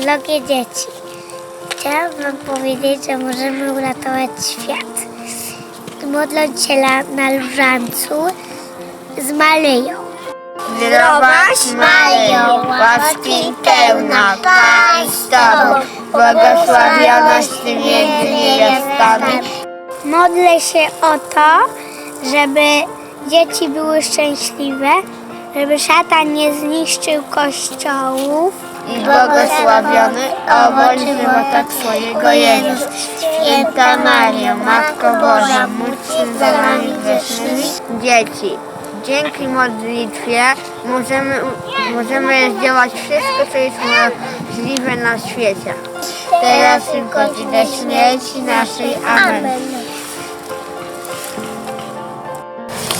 Drogie dzieci, chciałam wam powiedzieć, że możemy uratować świat. Modląc się na, na różańcu z Maryją. Zdrowaś Maryjo, łaski pełna, Pan z Tobą, błogosławionaś Ty między niewiastami. Modlę się o to, żeby dzieci były szczęśliwe, żeby szatan nie zniszczył kościołów. I błogosławiony owoc żywota Twojego Jezus. Święta Mario, Matko Boża, módl się za nami grzesznymi. Dzieci, dzięki modlitwie możemy, możemy zdziałać wszystko, co jest możliwe na świecie. Teraz tylko Ci do śmierci naszej. Amen.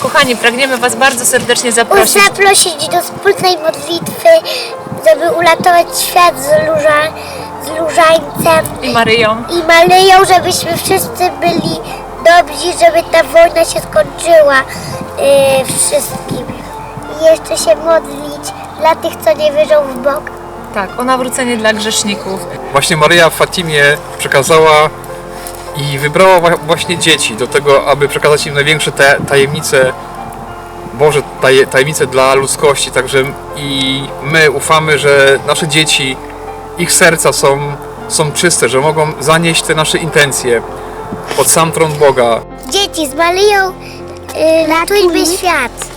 Kochani, pragniemy Was bardzo serdecznie zaprosić. Zaprosić do wspólnej modlitwy, żeby uratować świat z, róża, z różańcem I Maryją. i Maryją, żebyśmy wszyscy byli dobrzy, żeby ta wojna się skończyła yy, wszystkim. I jeszcze się modlić dla tych, co nie wierzą w Boga. Tak, o nawrócenie dla grzeszników. Właśnie Maryja w Fatimie przekazała i wybrała wa- właśnie dzieci do tego, aby przekazać im największe te tajemnice, Boże taje, tajemnice dla ludzkości. Także i my ufamy, że nasze dzieci, ich serca są, są czyste, że mogą zanieść te nasze intencje pod sam tron Boga. Dzieci z Maryją yy, ratujmy świat.